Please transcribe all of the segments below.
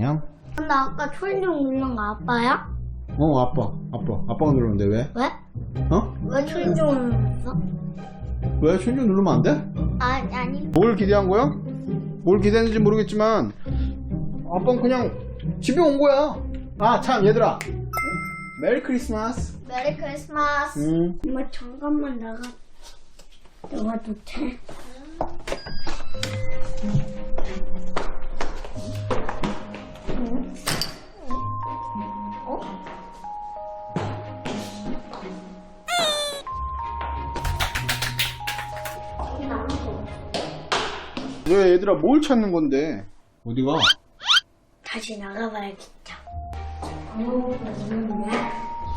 안녕. 근데 아까 초인종 누른 거 아빠야? 어, 아빠. 아빠. 아빠가 눌렀는데 왜? 왜? 어? 왜 초인종을 눌렀어? 왜? 천천 누르면 안 돼? 아니, 아니. 뭘 기대한 거야? 뭘 기대했는지 모르겠지만 아빠는 그냥 집에 온 거야. 아, 참 얘들아. 메리 크리스마스. 메리 크리스마스. 음. 엄마 잠깐만 나가. 나가도 돼? 왜 얘들아 뭘 찾는 건데? 어디가? 다시 나가봐야겠다.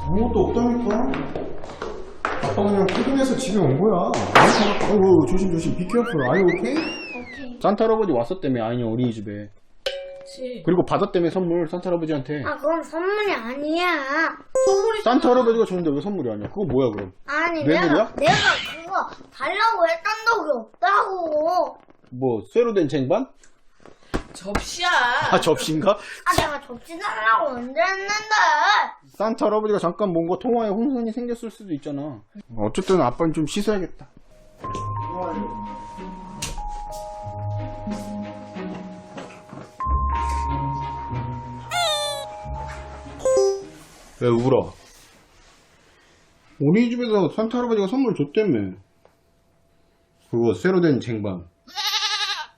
아무것도 없다니까. 아빠 그냥 피곤해서 집에 온 거야. 어우 조심 조심. 비케어풀. 아유 오케이? 오케이. 산타 할아버지 왔었다며 아이니 어린이집에. 그치. 그리고 받았다며 선물 산타 할아버지한테. 아, 그건 선물이 아니야. 선물이 산타 할아버지가 줬는데 왜 선물이 아니야? 그거 뭐야 그럼? 아니, 뇌물이야? 내가, 내가 그거 달라고 했던 적이 없다고. 뭐 쇠로 된 쟁반? 접시야. 아 접시인가? 아, 내가 접시 달라고 언제 했는데? 산타 할아버지가 잠깐 뭔가 통화에 혼선이 생겼을 수도 있잖아. 어쨌든 아빠는 좀 씻어야겠다. 왜 울어? 우리 집에서 산타 할아버지가 선물 줬다며. 그거 쇠로 된 쟁반.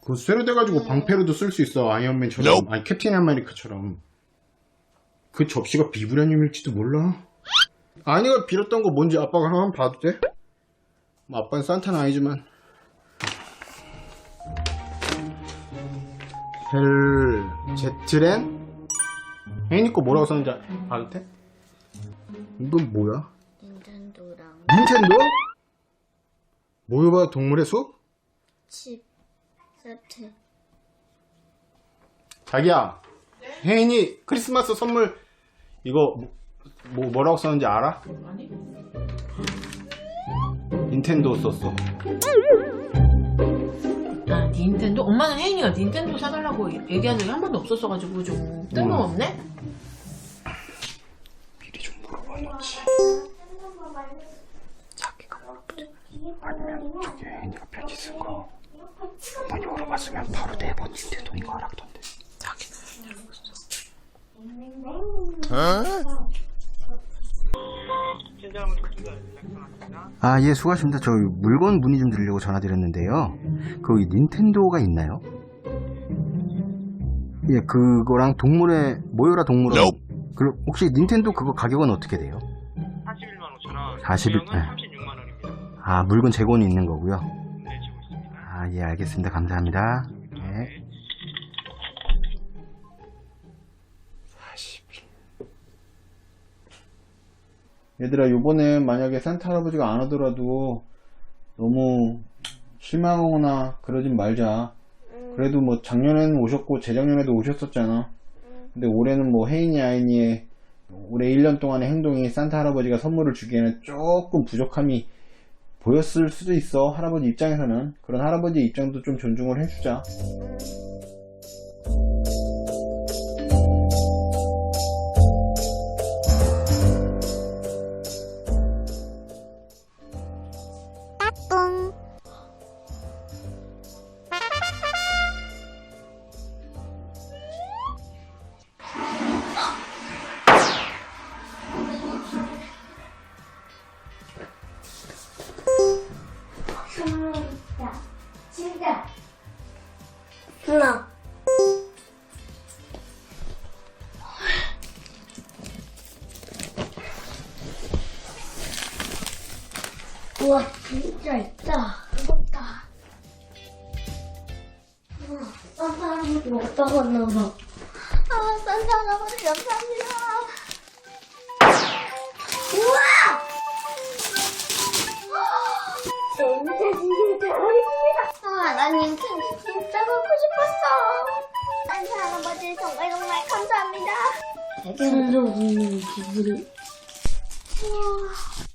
그거 쇠로 돼가지고 방패로도 쓸 수 있어. 아이언맨처럼. 아니 캡틴 아메리카처럼. 그 접시가 비브라늄일지도 몰라. 아니가 빌었던 거 뭔지 아빠가 한번 봐도 돼? 뭐 아빠는 산타는 아니지만. 헬 제트렌? 혜인이 거 뭐라고 썼는지 봐도 돼? 이건 뭐야? 닌텐도랑 닌텐도? 모여봐 동물의 숲? 칩 세트. 자기야 혜인이 크리스마스 선물 이거 뭐, 뭐 뭐 라고 썼는지 알아? 아니? 닌텐도 썼어 아, 닌텐도? 엄마는 혜인이가 닌텐도 사달라고 얘기한 적이 한 번도 없었어가지고 좀 뜬금없네? 미리 좀 물어봐야지 아니면 저기 혜인이가 편지 쓴 거 한번 열어봤으면 바로 네번 닌텐도인 거 알았던데 아, 예, 수고하십니다. 저 물건 문의 좀 드리려고 전화드렸는데요. 그 닌텐도가 있나요? 예, 그거랑 동물의 모여라 동물원. 그 혹시 닌텐도 그거 가격은 어떻게 돼요? 41만 5천 원. 41, 구형은 네. 36만 원입니다. 아, 물건 재고는 있는 거고요. 아, 예, 알겠습니다. 감사합니다. 네. 40일. 얘들아, 요번에 만약에 산타 할아버지가 안 오더라도 너무 실망하거나 그러진 말자. 그래도 뭐 작년에는 오셨고 재작년에도 오셨었잖아. 근데 올해는 뭐 혜인이 아이니의 올해 1년 동안의 행동이 산타 할아버지가 선물을 주기에는 조금 부족함이 보였을 수도 있어. 할아버지 입장에서는. 그런 할아버지 입장도 좀 존중을 해주자 진짜. 누나. 우와, 진짜 있다. 무겁다. 우와, 산타 할아버지 먹다 갔나 봐. 아, 산타 할아버지 감사합니다. 우와! 아, 난 닌텐도 진짜 갖고 싶었어. 산타 할아버지 정말 정말 감사합니다. 되게 감사합니다, 기분이. 우와.